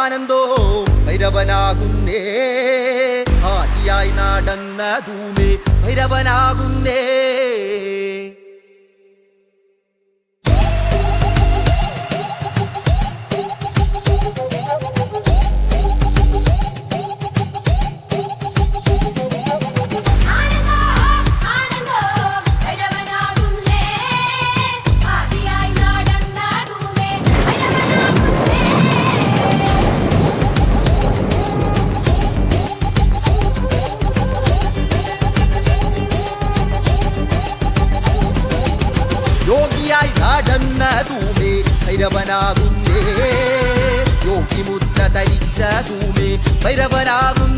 ആനന്ദോ ഭൈരവനാകുന്നേ. ആദിയായി ധൂമി ഭൈരവനാകുന്നേ. യോഗിയായി നടന്ന തൂമേ ഭൈരവനാകുന്നേ. യോഗി മുദ്ര ധരിച്ച തൂമേ ഭൈരവനാകുന്നേ.